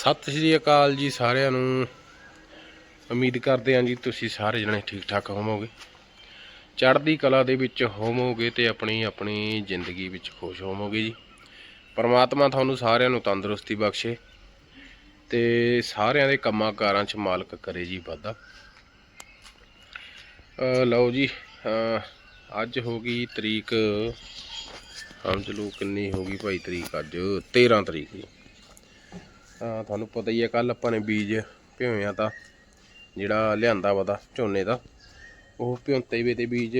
ਸਤਿ ਸ਼੍ਰੀ ਅਕਾਲ ਜੀ ਸਾਰਿਆਂ ਨੂੰ। ਉਮੀਦ ਕਰਦੇ ਹਾਂ ਜੀ ਤੁਸੀਂ ਸਾਰੇ ਜਣੇ ਠੀਕ ਠਾਕ ਹੋਵੋਗੇ। ਚੜ੍ਹਦੀ ਕਲਾ ਦੇ ਵਿੱਚ ਹੋਵੋਗੇ ਤੇ ਆਪਣੀ ਆਪਣੀ ਜ਼ਿੰਦਗੀ ਵਿੱਚ ਖੁਸ਼ ਹੋਵੋਗੇ ਜੀ। ਪਰਮਾਤਮਾ ਤੁਹਾਨੂੰ ਸਾਰਿਆਂ ਨੂੰ ਤੰਦਰੁਸਤੀ ਬਖਸ਼ੇ ਤੇ ਸਾਰਿਆਂ ਦੇ ਕੰਮਾਂ ਕਾਰਾਂ 'ਚ ਮਾਲਕ ਕਰੇ ਜੀ ਵਾਧਾ। ਲਓ ਜੀ ਅੱਜ ਹੋ ਗਈ ਤਰੀਕ, ਸਮਝ ਲਓ ਕਿੰਨੀ ਹੋ ਗਈ ਭਾਈ ਤਰੀਕ ਅੱਜ 13 ਤਰੀਕ ਜੀ। ਤੁਹਾਨੂੰ ਪਤਾ ਹੀ ਹੈ ਕੱਲ ਆਪਾਂ ਨੇ ਬੀਜ ਭਿਓਇਆ ਤਾਂ, ਜਿਹੜਾ ਲਿਆਂਦਾ ਵਾ ਦਾ ਝੋਨੇ ਦਾ। ਉਹ ਭਿਉਂਤੇ ਵੇ ਤੇ ਬੀਜ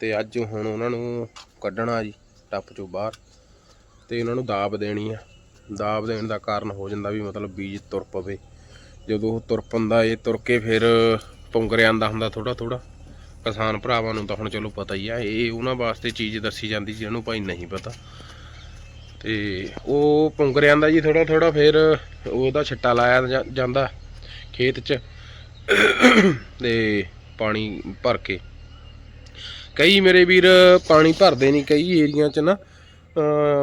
ਤੇ ਅੱਜ ਹੁਣ ਉਹਨਾਂ ਨੂੰ ਕੱਢਣਾ ਜੀ, ਟੱਪ ਚੋਂ ਬਾਹਰ। ਤੇ ਉਹਨਾਂ ਨੂੰ ਦਾਬ ਦੇਣੀ ਆ। ਦਾਬ ਦੇਣ ਦਾ ਕਾਰਨ ਹੋ ਜਾਂਦਾ ਵੀ ਮਤਲਬ ਬੀਜ ਤੁਰ ਪਵੇ। ਜਦੋਂ ਉਹ ਤੁਰ ਪੰਦਾ, ਇਹ ਤੁਰ ਕੇ ਫਿਰ ਪੁੰਗਰ ਆਂਦਾ ਹੁੰਦਾ ਥੋੜਾ ਥੋੜਾ ਕਿਸਾਨ ਭਰਾਵਾਂ ਨੂੰ ਤਾਂ ਹੁਣ ਚਲੋ ਪਤਾ ਹੀ ਆ, ਇਹ ਉਹਨਾਂ ਵਾਸਤੇ ਚੀਜ਼ ਦੱਸੀ ਜਾਂਦੀ ਜਿਹਨੂੰ ਭਾਈ ਨਹੀਂ ਪਤਾ। ਤੇ ਉਹ ਪੁੰਗਰਿਆਂ ਦਾ ਜੀ ਥੋੜਾ ਥੋੜਾ ਫਿਰ ਉਹਦਾ ਛਿੱਟਾ ਲਾਇਆ ਜਾ- ਜਾਂਦਾ ਖੇਤ 'ਚ ਤੇ ਪਾਣੀ ਭਰ ਕੇ। ਕਈ ਮੇਰੇ ਵੀਰ ਪਾਣੀ ਭਰਦੇ ਨਹੀਂ ਕਈ ਏਰੀਆ 'ਚ ਨਾ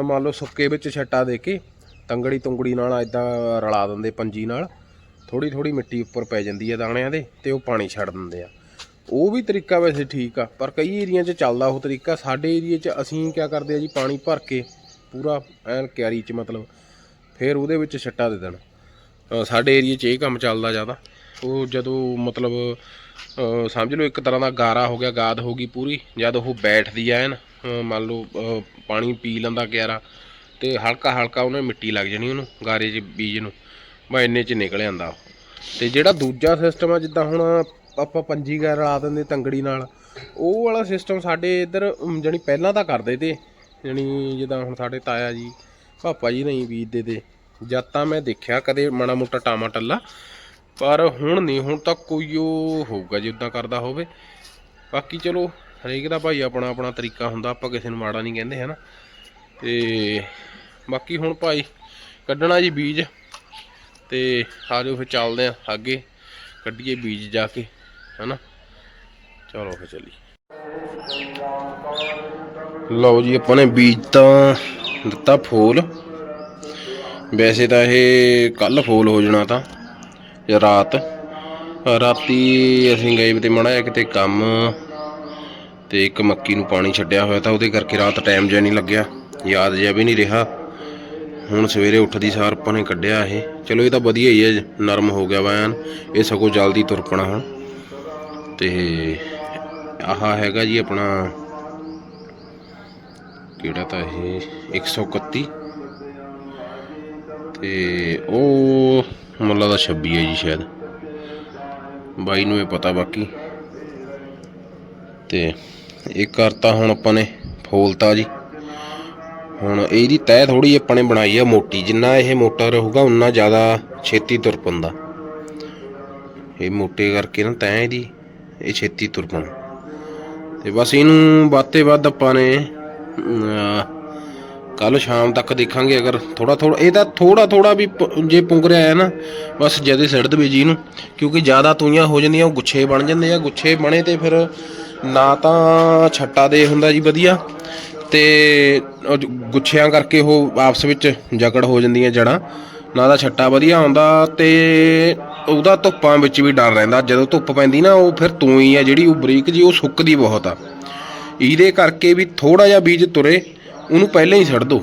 ਮੰਨ ਲਓ ਸੁੱਕੇ ਵਿੱਚ ਛੱਟਾ ਦੇ ਕੇ ਤੰਗੜੀ ਤੁੰਗੜੀ ਨਾਲ ਇਦਾਂ ਰਲਾ ਦਿੰਦੇ ਪੰਜੀ ਨਾਲ ਥੋੜੀ ਥੋੜੀ ਮਿੱਟੀ ਉੱਪਰ ਪੈ ਜਾਂਦੀ ਹੈ ਦਾਣਿਆਂ ਦੇ ਤੇ ਉਹ ਪਾਣੀ ਛੱਡ ਦਿੰਦੇ ਆ। ਉਹ ਵੀ ਤਰੀਕਾ ਵੈਸੇ ਠੀਕ ਆ, ਪਰ ਕਈ ਏਰੀਆ 'ਚ ਚੱਲਦਾ ਉਹ ਤਰੀਕਾ, ਸਾਡੇ ਏਰੀਆ 'ਚ ਅਸੀਂ ਕੀ ਕਰਦੇ ਆ ਜੀ ਪਾਣੀ ਭਰ ਕੇ ਪੂਰਾ ਐਨ ਕਿਆਰੀ 'ਚ ਮਤਲਬ ਫਿਰ ਉਹਦੇ ਵਿੱਚ ਛੱਟਾ ਦੇ ਦੇਣਾ। ਸਾਡੇ ਏਰੀਆ 'ਚ ਇਹ ਕੰਮ ਚੱਲਦਾ ਜ਼ਿਆਦਾ। ਉਹ ਜਦੋਂ ਮਤਲਬ ਸਮਝ ਲਓ ਇੱਕ ਤਰ੍ਹਾਂ ਦਾ ਗਾਰਾ ਹੋ ਗਿਆ ਗਾਦ ਹੋ ਗਈ ਪੂਰੀ ਜਦ ਉਹ ਬੈਠਦੀ ਐਨ ਮੰਨ ਲਓ ਪਾਣੀ ਪੀ ਲੈਂਦਾ ਕਿਆਰਾ ਤੇ ਹਲਕਾ ਹਲਕਾ ਉਹਨੇ ਮਿੱਟੀ ਲੱਗ ਜਾਣੀ ਉਹਨੂੰ ਗਾਰੇ 'ਚ ਬੀਜ ਨੂੰ। ਬਾ ਇੰਨੇ 'ਚ ਨਿਕਲ ਜਾਂਦਾ ਉਹ। ਤੇ ਜਿਹੜਾ ਦੂਜਾ ਸਿਸਟਮ ਆ ਜਿੱਦਾਂ ਹੁਣ ਆਪਾਂ ਪੰਜੀ ਗੈਰ ਲਾ ਦਿੰਦੇ ਤੰਗੜੀ ਨਾਲ ਉਹ ਵਾਲਾ ਸਿਸਟਮ ਸਾਡੇ ਇੱਧਰ ਅਮ, ਜਾਣੀ ਪਹਿਲਾਂ ਤਾਂ ਕਰਦੇ ਤੇ। ਜਾਣੀ ਜਿੱਦਾਂ ਹੁਣ ਸਾਡੇ ਤਾਇਆ ਜੀ, ਪਾਪਾ ਜੀ ਨਹੀਂ ਬੀਜਦੇ ਤੇ। ਜਦ ਤਾਂ ਮੈਂ ਦੇਖਿਆ ਕਦੇ ਮਾੜਾ ਮੋਟਾ ਟਾਮਾ ਟੱਲਾ, ਪਰ ਹੁਣ ਨਹੀਂ, ਹੁਣ ਤਾਂ ਕੋਈ ਉਹ ਹੋਊਗਾ ਜੇ ਉਦਾਂ ਕਰਦਾ ਹੋਵੇ। ਬਾਕੀ ਚਲੋ, ਹਰੇਕ ਦਾ ਭਾਈ ਆਪਣਾ ਆਪਣਾ ਤਰੀਕਾ ਹੁੰਦਾ, ਆਪਾਂ ਕਿਸੇ ਨੂੰ ਮਾੜਾ ਨਹੀਂ ਕਹਿੰਦੇ, ਹਨਾ। ਤੇ ਬਾਕੀ ਹੁਣ ਭਾਈ ਕੱਢਣਾ ਜੀ ਬੀਜ, ਤੇ ਆ ਜਾਓ ਫਿਰ ਚੱਲਦੇ ਆ ਅੱਗੇ, ਕੱਢੀਏ ਬੀਜ ਜਾ ਕੇ, ਹਨਾ। ਚਲੋ ਫਿਰ ਚੱਲੀ ਲਓ ਜੀ, ਆਪਾਂ ਨੇ ਬੀਜ ਤਾਂ ਦਿੱਤਾ ਫੋਲ। ਵੈਸੇ ਤਾਂ ਇਹ ਕੱਲ ਫੋਲ ਹੋ ਜਾਣਾ ਤਾਂ, ਜਾਂ ਰਾਤ। ਰਾਤੀ ਅਸੀਂ ਗਏ ਤੇ ਮੜਾ ਕਿਤੇ ਕੰਮ ਤੇ ਇੱਕ ਮੱਕੀ ਨੂੰ ਪਾਣੀ ਛੱਡਿਆ ਹੋਇਆ ਤਾਂ ਉਹਦੇ ਕਰਕੇ ਰਾਤ ਟਾਈਮ ਜਿਹਾ ਨਹੀਂ ਲੱਗਿਆ। ਯਾਦ ਜਿਹਾ ਵੀ ਨਹੀਂ ਰਿਹਾ। ਹੁਣ ਸਵੇਰੇ ਉੱਠਦੀ ਸਾਰ ਆਪਾਂ ਨੇ ਕੱਢਿਆ ਇਹ। ਚਲੋ ਇਹ ਤਾਂ ਵਧੀਆ ਹੀ ਹੈ, ਨਰਮ ਹੋ ਗਿਆ ਵਾ ਇਹ ਸਗੋਂ ਜਲਦੀ ਤੁਰ ਪਣਾ ਹੁਣ। ਤੇ ਆਹ ਹੈਗਾ ਜੀ ਆਪਣਾ ਕਿਹੜਾ ਤਾਂ ਇਹ 131 ਤੇ ਉਹ ਮੁੱਲਾ ਦਾ 26 ਹੈ ਜੀ ਸ਼ਾਇਦ। ਬਾਈ ਨੂੰ ਇਹ ਪਤਾ ਬਾਕੀ। ਤੇ ਇਹ ਕਰਤਾ ਹੁਣ ਆਪਾਂ ਨੇ ਫੋਲਤਾ ਜੀ। ਹੁਣ ਇਹਦੀ ਤਹਿ ਥੋੜੀ ਆਪਾਂ ਨੇ ਬਣਾਈ ਆ ਮੋਟੀ। ਜਿੰਨਾ ਇਹ ਮੋਟਾ ਰਹੂਗਾ, ਉਨਾ ਜ਼ਿਆਦਾ ਛੇਤੀ ਤੁਰ ਪੰਦਾ। ਇਹ ਮੋਟੇ ਕਰਕੇ ਨਾ ਤਹਿ ਇਹਦੀ, ਇਹ ਛੇਤੀ ਤੁਰ ਪਣਾ ਤੇ ਬਸ ਇਹਨੂੰ ਬਾਤੇ ਵੱਧ ਆਪਾਂ ਨੇ ਕੱਲ ਸ਼ਾਮ ਤੱਕ ਦੇਖਾਂਗੇ ਅਗਰ ਥੋੜਾ ਥੋੜਾ ਇਹ ਤਾਂ ਥੋੜਾ ਥੋੜਾ ਵੀ ਪ- ਜੇ ਪੁੰਗਰਿਆ ਹੈ ਨਾ, ਬਸ ਜਦੇ ਸਿੱਟ ਦੇਵੇ ਜੀ ਨੂੰ, ਕਿਉਂਕਿ ਜ਼ਿਆਦਾ ਤੂਈਆਂ ਹੋ ਜਾਂਦੀਆਂ, ਉਹ ਗੁੱਛੇ ਬਣ ਜਾਂਦੇ ਆ, ਗੁੱਛੇ ਬਣੇ ਤੇ ਫਿਰ ਨਾ ਤਾਂ ਛੱਟਾ ਦੇ ਹੁੰਦਾ ਜੀ ਵਧੀਆ ਤੇ ਗੁੱਛਿਆਂ ਕਰਕੇ ਉਹ ਆਪਸ ਵਿੱਚ ਜਕੜ ਹੋ ਜਾਂਦੀਆਂ ਜੜਾਂ, ਨਾ ਤਾਂ ਛੱਟਾ ਵਧੀਆ ਆਉਂਦਾ ਤੇ ਉਹਦਾ ਧੁੱਪਾਂ ਵਿੱਚ ਵੀ ਡਰ ਰਹਿੰਦਾ, ਜਦੋਂ ਧੁੱਪ ਪੈਂਦੀ ਨਾ, ਉਹ ਫਿਰ ਤੂਈ ਆ ਜਿਹੜੀ ਉਹ ਬਰੀਕ ਜੀ, ਉਹ ਸੁੱਕਦੀ ਬਹੁਤ ਆ। ਇਹਦੇ ਕਰਕੇ ਵੀ ਥੋੜਾ ਜਿਹਾ ਬੀਜ ਤੁਰੇ, ਉਹਨੂੰ ਪਹਿਲਾਂ ਹੀ ਛੱਡ ਦੋ।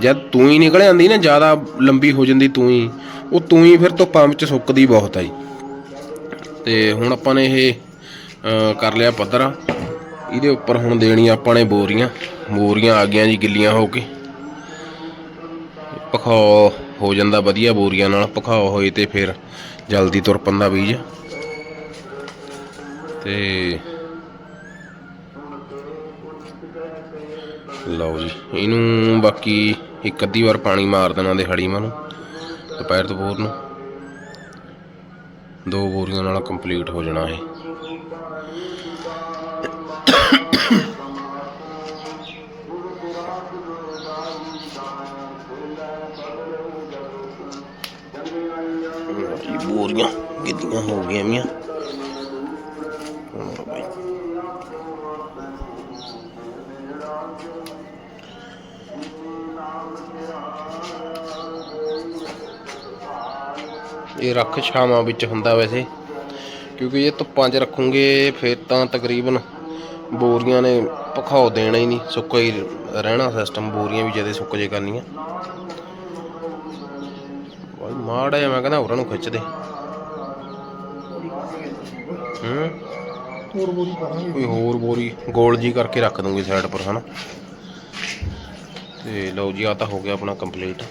ਜਦ ਤੂੰ ਹੀ ਨਿਕਲ ਜਾਂਦੀ ਨਾ, ਜ਼ਿਆਦਾ ਲੰਬੀ ਹੋ ਜਾਂਦੀ ਤੂੰ ਹੀ, ਉਹ ਤੂੰ ਹੀ ਫਿਰ ਧੁੱਪਾਂ ਵਿੱਚ ਸੁੱਕਦੀ ਬਹੁਤ ਆ ਜੀ। ਤੇ ਹੁਣ ਆਪਾਂ ਨੇ ਇਹ ਕਰ ਲਿਆ ਪੱਧਰਾ। ਇਹਦੇ ਉੱਪਰ ਹੁਣ ਦੇਣੀ ਆਪਾਂ ਨੇ ਬੋਰੀਆਂ। ਬੋਰੀਆਂ ਆ ਗਈਆਂ ਜੀ ਗਿੱਲੀਆਂ ਹੋ ਕੇ। ਪਖਾਓ ਹੋ ਜਾਂਦਾ ਵਧੀਆ ਬੋਰੀਆਂ ਨਾਲ। ਪਖਾਓ ਹੋਏ ਤੇ ਫਿਰ ਜਲਦੀ ਤੁਰ ਪੰਦਾ ਬੀਜ। ਤੇ ਲਓ ਜੀ, ਇਹਨੂੰ ਬਾਕੀ ਇੱਕ ਅੱਧੀ ਵਾਰ ਪਾਣੀ ਮਾਰ ਦੇਣਾ ਦਿਹਾੜੀ ਮਾ ਨੂੰ, ਦੁਪਹਿਰ ਤੋਂ ਨੂੰ। ਦੋ ਬੋਰੀਆਂ ਨਾਲ ਕੰਪਲੀਟ ਹੋ ਜਾਣਾ ਇਹ। ਬੋਰੀਆਂ ਗਿੱਲੀਆਂ ਹੋ ਗਈਆਂ ਮੀਆਂ। ਹੁਣ ਬਾਈ। ਇਹ ਰੱਖ ਛਾਵਾਂ ਵਿੱਚ ਹੁੰਦਾ ਵੈਸੇ ਕਿਉਂਕਿ ਇਹ ਧੁੱਪਾਂ 'ਚ ਰੱਖੂਗੇ ਫਿਰ ਤਾਂ ਤਕਰੀਬਨ ਬੋਰੀਆਂ ਨੇ ਭਖਾਓ ਦੇਣਾ ਹੀ ਨਹੀਂ ਸੁੱਕਾ ਹੀ ਰਹਿਣਾ ਸਿਸਟਮ ਬੋਰੀਆਂ ਵੀ ਜਦੇ ਸੁੱਕ ਜੇ ਕਰਨੀਆਂ। ਬਾਈ ਮਾੜਾ ਜਿਹਾ ਮੈਂ ਕਹਿੰਦਾ ਹੋਰਾਂ ਨੂੰ ਖਿੱਚ ਦੇ। ਹੂੰ? ਹੋਰ ਬੋਰੀ ਪਾਵਾਂਗੇ। ਕੋਈ ਹੋਰ ਬੋਰੀ ਗੋਲ ਜੀ ਕਰਕੇ ਰੱਖ ਦੂੰਗੀ ਸਾਈਡ ਪਰ ਹਨਾ? ਤੇ ਲਓ ਜੀ ਆ ਤਾਂ ਹੋ ਗਿਆ ਆਪਣਾ ਕੰਪਲੀਟ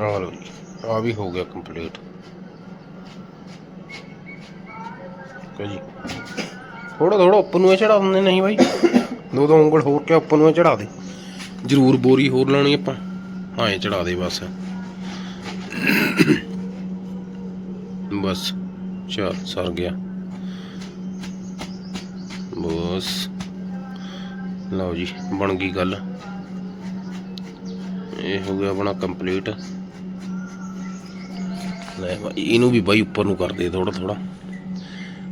ਆ ਲਓ ਜੀ ਆ ਵੀ ਹੋ ਗਿਆ ਕੰਪਲੀਟ। ਕੋ ਜੀ। ਥੋੜਾ ਥੋੜਾ ਉੱਪਰ ਨੂੰ ਚੜਾ ਦਿੰਦੇ ਨਹੀਂ ਬਾਈ? ਦੋ ਦੋ ਉਂਗਲ ਹੋਰ ਕੇ ਉੱਪਰ ਨੂੰ ਚੜਾ ਦੇ। ਜ਼ਰੂਰ ਬੋਰੀ ਹੋਰ ਲਾਉਣੀ ਆਪਾਂ। ਹਾਂ, ਇਹ ਚੜਾ ਦੇ ਬਸ। ਬਸ, ਚੱਲ, ਸਰ ਗਿਆ। ਬਸ। ਲਓ ਜੀ, ਬਣ ਗਈ ਗੱਲ। ਇਹ ਹੋ ਗਿਆ ਆਪਣਾ ਕੰਪਲੀਟ। ਲੈ ਇਹਨੂੰ ਵੀ ਬਾਈ ਉੱਪਰ ਨੂੰ ਕਰਦੇ ਥੋੜਾ ਥੋੜਾ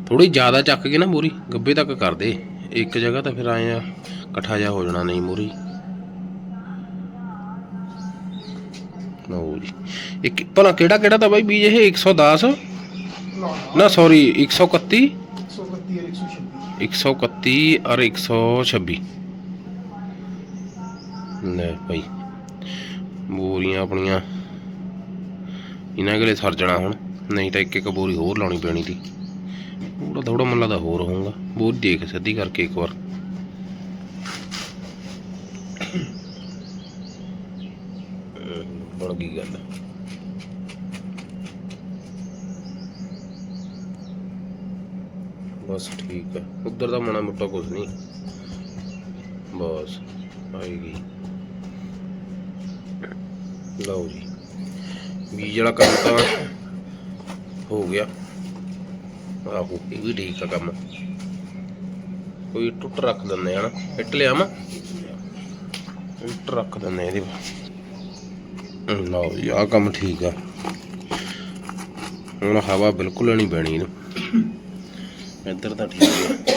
ਥੋੜੀ ਜ਼ਿਆਦਾ ਚੱਕ ਕੇ ਨਾ ਮੂਰੀ, ਗੱਬੇ ਤੱਕ ਕਰਦੇ ਇੱਕ ਜਗ੍ਹਾ ਤਾਂ ਫਿਰ ਆਏ ਆ, ਇਕੱਠਾ ਜਾ ਹੋ ਜਾਣਾ ਨਹੀਂ ਮੂਰੀ। ਲਓ ਜੀ। ਇੱਕ ਭਲਾ ਕਿਹੜਾ ਕਿਹੜਾ ਤਾਂ ਬਾਈ ਬੀਜ ਇਹ? 110 ਨਾ ਸੌਰੀ 131 131 ਔਰ 126 ਲੈ ਭਾਈ ਬੋਰੀਆਂ ਆਪਣੀਆਂ। ਇਹਨਾਂ ਅਗਲੇ ਸਰ ਜਾਣਾ ਹੁਣ ਨਹੀਂ ਤਾਂ ਇੱਕ ਇੱਕ ਬੋਰੀ ਹੋਰ ਲਾਉਣੀ ਪੈਣੀ ਸੀ। ਥੋੜਾ ਥੋੜਾ ਮੱਲਾ ਦਾ ਹੋਰ ਹੋਊਗਾ ਬੋਰੀ ਦੇਖ ਸਿੱਧੀ ਕਰਕੇ ਇੱਕ ਵਾਰ। ਬਣ ਗਈ ਗੱਲ। ਬਸ ਠੀਕ ਹੈ ਉੱਧਰ ਦਾ ਮਾੜਾ ਮੋਟਾ ਕੁਝ ਨਹੀਂ। ਬਸ ਆਏਗੀ ਲਓ ਜੀ। ਬੀਜ ਵਾਲਾ ਕੰਮ ਤਾਂ ਹੋ ਗਿਆ। ਆਹੋ, ਇਹ ਵੀ ਠੀਕ ਆ ਕੰਮ। ਕੋਈ ਟੁੱਟ ਰੱਖ ਦਿੰਦੇ ਆ ਇੱਟ ਲਿਆ ਇੱਟ ਰੱਖ ਦਿੰਦੇ ਇਹਦੇ ਲਓ ਜੀ ਆ ਕੰਮ ਠੀਕ ਆ। ਹੁਣ ਹਵਾ ਬਿਲਕੁਲ ਨਹੀਂ ਪੈਣੀ ਇਹਨੂੰ। ਇੱਧਰ ਤਾਂ ਠੀਕ ਆ।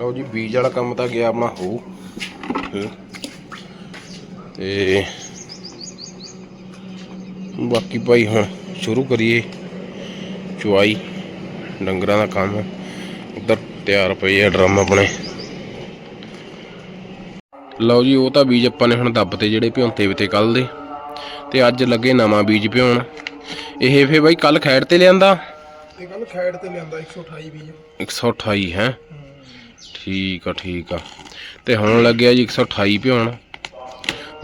ਲਓ ਜੀ, ਬੀਜ ਵਾਲਾ ਕੰਮ ਤਾਂ ਗਿਆ ਆਪਣਾ। ਹੋ। ਤੇ ਬਾਕੀ ਭਾਈ ਹੁਣ ਸ਼ੁਰੂ ਕਰੀਏ। ਚੁਆਈ ਡੰਗਰਾਂ ਦਾ ਕੰਮ। ਉੱਧਰ ਤਿਆਰ ਪਏ ਆ ਡਰਮ ਆਪਣੇ। ਲਓ ਜੀ ਉਹ ਤਾਂ ਬੀਜ ਆਪਾਂ ਨੇ ਹੁਣ ਦੱਬ ਤੇ ਜਿਹੜੇ ਭਿਉਂਤੇ ਤੇ ਕੱਲ ਦੇ। ਤੇ ਅੱਜ ਲੱਗੇ ਨਵਾਂ ਬੀਜ ਭਿਉਣ। ਇਹ ਫੇ ਬਾਈ ਕੱਲ ਖੈੜ ਤੇ ਲਿਆਂਦਾ? ਇਹ ਕੱਲ ਖੈੜ ਤੇ ਲਿਆਂਦਾ 128 ਬੀਜ। 128 ਹੈ? ਠੀਕ ਆ ਠੀਕ ਆ। ਤੇ ਹੁਣ ਲੱਗਿਆ ਜੀ 128 ਭਿਉਣ।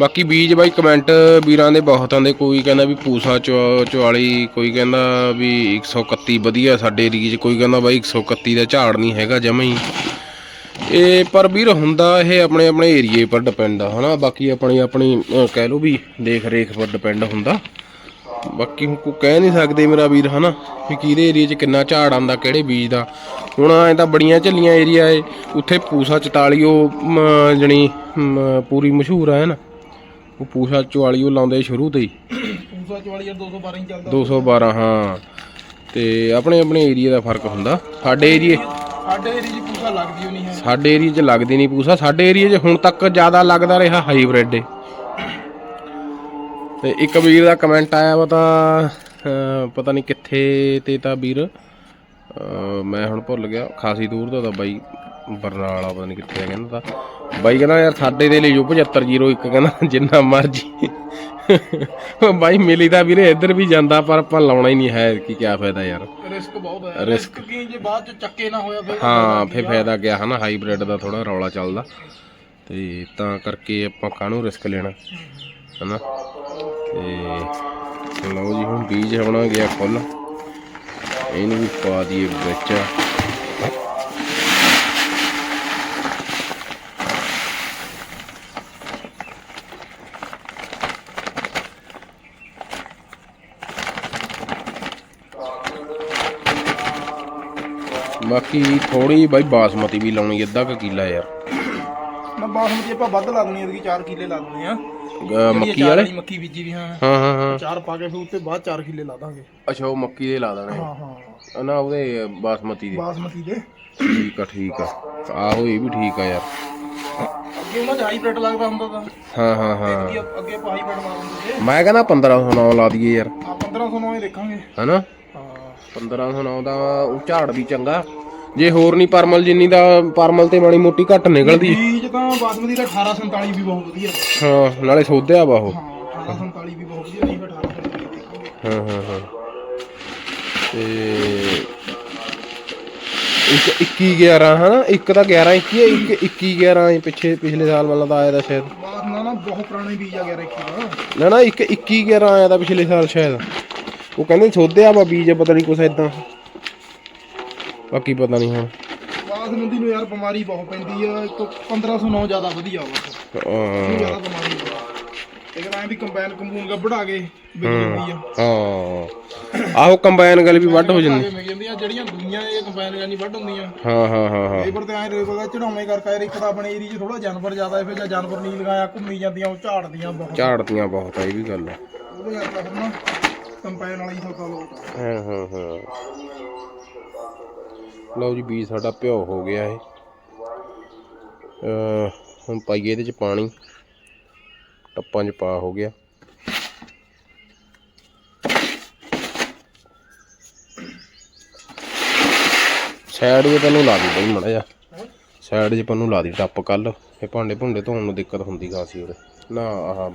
ਬਾਕੀ ਬੀਜ ਬਾਈ ਕਮੈਂਟ ਵੀਰਾਂ ਦੇ ਬਹੁਤ ਆਉਂਦੇ ਕੋਈ ਕਹਿੰਦਾ ਵੀ ਪੂਸਾ 44 ਕੋਈ ਕਹਿੰਦਾ ਵੀ 131 ਵਧੀਆ ਸਾਡੇ ਏਰੀਏ 'ਚ ਕੋਈ ਕਹਿੰਦਾ ਬਾਈ 131 ਦਾ ਝਾੜ ਨਹੀਂ ਹੈਗਾ ਜਮਾਂ ਹੀ। ਇਹ ਪਰ ਵੀਰ ਹੁੰਦਾ ਇਹ ਆਪਣੇ ਆਪਣੇ ਏਰੀਏ ਪਰ ਡਿਪੈਂਡ ਆ ਹਨਾ? ਬਾਕੀ ਆਪਣੀ ਆਪਣੀ ਕਹਿ ਲਓ ਵੀ ਦੇਖ ਰੇਖ ਪਰ ਡਿਪੈਂਡ ਹੁੰਦਾ। ਬਾਕੀ ਹੁਣ ਕੋਈ ਕਹਿ ਨਹੀਂ ਸਕਦੇ ਮੇਰਾ ਵੀਰ ਹਨਾ? ਵੀ ਕਿਹਦੇ ਏਰੀਏ 'ਚ ਕਿੰਨਾ ਝਾੜ ਆਂਦਾ ਕਿਹੜੇ ਬੀਜ ਦਾ। ਹੁਣ ਐ ਤਾਂ ਬੜੀਆਂ ਝੱਲੀਆਂ ਏਰੀਆ ਏ ਉੱਥੇ ਪੂਸਾ 44 ਉਹ ਮ, ਜਣੀ ਪੂਰੀ ਮਸ਼ਹੂਰ ਆ ਹੈ ਨਾ? ਉਹ ਪੂਸਾ 44 ਉਹ ਲਾਉਂਦੇ ਸ਼ੁਰੂ ਤੋਂ ਹੀ। ਪੂਸਾ 44 ਯਾਰ 212 ਹੀ ਚੱਲਦਾ। 212 ਹਾਂ। ਤੇ ਆਪਣੇ ਆਪਣੇ ਏਰੀਆ ਦਾ ਫ਼ਰਕ ਹੁੰਦਾ। ਸਾਡੇ ਏਰੀਏ ਸਾਡੇ ਏਰੀਏ 'ਚ ਪੂਸਾ ਲੱਗਦੀ ਨਹੀਂ ਹੈ। ਸਾਡੇ ਏਰੀਆ 'ਚ ਲੱਗਦੀ ਨਹੀਂ ਪੂਸਾ। ਸਾਡੇ ਏਰੀਆ 'ਚ ਹੁਣ ਤੱਕ ਜ਼ਿਆਦਾ ਲੱਗਦਾ ਰਿਹਾ ਹਾਈਬ੍ਰਿਡ। ਏ ਤੇ ਇੱਕ ਵੀਰ ਦਾ ਕਮੈਂਟ ਆਇਆ ਵਾ ਤਾਂ ਪਤਾ ਨਹੀਂ ਕਿੱਥੇ ਤੇ ਤਾਂ ਵੀਰ ਮੈਂ ਹੁਣ ਭੁੱਲ ਗਿਆ। ਖਾਸੀ ਦੂਰ ਦਾ ਤਾਂ ਬਾਈ। ਬਰਨਾਲਾ ਪਤਾ ਨਹੀਂ ਕਿੱਥੇ ਆ ਕਹਿੰਦਾ ਤਾਂ। ਬਾਈ ਕਹਿੰਦਾ ਯਾਰ ਸਾਡੇ ਦੇ ਲਈ ਜੋ 7501 ਕਹਿੰਦਾ ਜਿੰਨਾ ਮਰਜ਼ੀ। ਬਾਈ ਮਿਲੀ ਤਾਂ ਵੀਰੇ ਇੱਧਰ ਵੀ ਜਾਂਦਾ ਪਰ ਆਪਾਂ ਲਾਉਣਾ ਹੀ ਨਹੀਂ ਹੈ ਕੀ ਕਿਆ ਫਾਇਦਾ ਯਾਰ। ਰਿਸਕ ਬਹੁਤ ਹੈ Risk। ਕੀ ਜੇ ਬਾਅਦ ਚ ਚੱਕੇ ਨਾ ਹੋਇਆ ਫਿਰ ਹਾਂ ਫੇ ਫਾਇਦਾ ਗਿਆ ਹਨਾ ਹਾਈਬ੍ਰਿਡ ਦਾ ਥੋੜਾ ਰੌਲਾ ਚੱਲਦਾ। ਤੇ ਤਾਂ ਕਰਕੇ ਆਪਾਂ ਕਾਹਨੂੰ ਰਿਸਕ ਲੈਣਾ ਹਨਾ। ਤੇ ਲਓ ਜੀ ਹੁਣ ਬੀਜ ਹੋਣਾ ਗਿਆ ਫੁੱਲ ਇਹਨੂੰ ਵੀ ਪਾ ਦਈਏ ਵਿੱਚ। ਬਾਕੀ ਥੋੜੀ ਬਾਈ ਬਾਸਮਤੀ ਵੀ ਲਾਉਣੀ ਅੱਧਾ ਕੁ ਕਿੱਲਾ ਯਾਰ। ਨਾ ਬਾਸਮਤੀ ਆਪਾਂ ਵੱਧ ਲਾ ਦੇਣੀ ਇਹਦੀ 4 ਕਿੱਲੇ ਲਾ ਦੇਣੇ ਆ। ਅਹ ਮੱਕੀ ਵਾਲੇ? ਮੱਕੀ ਬੀਜੀ ਵੀ ਹਾਂ। ਹਾਂ ਹਾਂ ਹਾਂ। ਚਾਰ ਪਾ ਕੇ ਫਿਰ ਉੱਤੇ ਬਾਅਦ 4 ਕਿੱਲੇ ਲਾ ਦਾਂਗੇ। ਅੱਛਾ ਉਹ ਮੱਕੀ ਦੇ ਲਾ ਦੇਣੇ। ਹਾਂ ਹਾਂ। ਨਾ ਉਹਦੇ ਬਾਸਮਤੀ ਦੇ। ਬਾਸਮਤੀ ਦੇ। ਠੀਕ ਆ ਠੀਕ ਆ। ਆਹੋ ਇਹ ਵੀ ਠੀਕ ਆ ਯਾਰ। ਅੱਗੇ ਉਹਨਾਂ ਦਾ ਹਾਈਬ੍ਰਿਡ ਲੱਗਦਾ ਹੁੰਦਾ ਤਾਂ। ਹਾਂ ਹਾਂ ਹਾਂ। ਅੱਗੇ ਅੱਗੇ ਆਪਾਂ ਹਾਈਬ੍ਰਿਡ ਲਾ ਦਿੰਦੇ ਮੈਂ ਕਹਿੰਦਾ 1509 ਲਾ ਦਈਏ ਯਾਰ। ਆ 1500 ਨੂੰ ਹੀ ਦੇਖਾਂਗੇ। ਹਨਾ? ਹਾਂ। 1509 ਦਾ ਉਹ ਝਾੜ ਵੀ ਚੰਗਾ। ਜੇ ਹੋਰ ਨਹੀਂ ਪਰਮਲ ਜਿੰਨੀ ਦਾ ਪਰਮਲ ਤੇ ਮਾੜੀ ਮੋਟੀ ਘੱਟ ਨਿਕਲਦੀ। ਬੀਜ ਤਾਂ ਬਾਸਮਤੀ ਦਾ 1847 ਵੀ ਬਹੁਤ ਵਧੀਆ। ਹਾਂ ਨਾਲੇ ਸੋਧਿਆ ਵਾ ਉਹ। ਹਾਂ 1847 ਵੀ ਬਹੁਤ ਵਧੀਆ ਨਹੀਂ ਫਿਰ 1847 ਦੇਖਾਂਗੇ ਹਾਂ ਹਾਂ ਹਾਂ। ਤੇ ਇੱਕ 21 11 ਹਨਾ? ਇੱਕ ਤਾਂ 11 21 ਹੈ ਇੱਕ 21 11 ਹੈ ਪਿੱਛੇ ਪਿਛਲੇ ਸਾਲ ਵਾਲਾ ਦਾ ਆਇਆ ਦਾ ਸ਼ਾਇਦ। ਨਾ ਨਾ ਬਹੁਤ ਪੁਰਾਣੇ ਬੀਜ ਆ ਗਿਆ ਰੇਖੀ ਦਾ। ਨਾ ਨਾ ਇੱਕ 21 11 ਆਇਆ ਦਾ ਪਿਛਲੇ ਸਾਲ ਸ਼ਾਇਦ। ਉਹ ਕਹਿੰਦੇ ਸੋਧਿਆ ਵਾ ਬੀਜ ਪਤਾ ਨਹੀਂ ਕੁਛ ਇਦਾਂ ਬਾਕੀ ਪਤਾ ਨਹੀਂ ਹੁਣ। ਬਾਸਮਤੀ ਨੂੰ ਯਾਰ ਬਿਮਾਰੀ ਬਹੁਤ ਪੈਂਦੀ ਆ ਇੱਕ 1509 ਜ਼ਿਆਦਾ ਵਧੀਆ ਵਾ ਹਾਂ। ਜ਼ਿਆਦਾ ਬਿਮਾਰੀ ਵੀ ਕੰਬਾਈਨ ਕੰਬੂਨ ਗੱਬੜਾ ਕੇ ਵਿਕ ਜਾਂਦੀ ਆ। ਹਾਂ। ਆਹੋ ਕੰਬਾਈਨ ਗੱਲ ਵੀ ਵੱਢ ਹੋ ਜਾਂਦੀ। ਵਿਕ ਜਿਹੜੀਆਂ ਦੁਨੀਆਂ ਇਹ ਕੰਬਾਈਨ ਜਾਨੀ ਵੱਢ ਹੁੰਦੀਆਂ। ਹਾਂ ਹਾਂ ਹਾਂ ਹਾਂ। ਲੇਬਰ ਤੇ ਐ ਰੇਬਰ ਚੜਾਉਣੇ ਕਰ ਕਰ ਇੱਕ ਤਾਂ ਆਪਣੇ ਏਰੀਆ 'ਚ ਥੋੜਾ ਜਾਨਵਰ ਜ਼ਿਆਦਾ ਹੈ ਫਿਰ ਜਾਂ ਜਾਨਵਰ ਨਹੀਂ ਲਗਾਇਆ ਘੁੰਮੀ ਜਾਂਦੀਆਂ ਉਹ ਝਾੜਦੀਆਂ ਬਹੁਤ। ਝਾੜਦੀਆਂ ਬਹੁਤ ਆ ਇਹ ਵੀ ਗੱਲ ਆ। ਉਹਦੇ ਕਰਕੇ ਫਿਰ ਨਾ ਕੰਬਾਈਨ ਵਾਲਾ ਹੀ ਸੌਦਾ ਲੋਟ ਹਾਂ ਹਾਂ ਹਾਂ। ਲਓ ਜੀ, ਬੀਜ ਸਾਡਾ ਭਿਓ ਹੋ ਗਿਆ ਇਹ। ਹੁਣ ਪਾਈਏ ਇਹਦੇ ਚ ਪਾਣੀ। ਟੱਪਾਂ ਚ ਪਾ ਹੋ ਗਿਆ। ਸਾਈਡ 'ਤੇ ਤੈਨੂੰ ਲਾ ਦੀ ਬਈ ਮੜਾ ਜਾ ਸਾਈਡ 'ਚ ਪੰਨੂ ਲਾ ਦੀ ਟੱਪ ਕੱਲ। ਇਹ ਭਾਂਡੇ ਭੁੰਡੇ ਧੋਣ ਨੂੰ ਦਿੱਕਤ ਹੁੰਦੀ ਖਾਸੀ ਉਹਦੇ ਨਾ, ਆਹ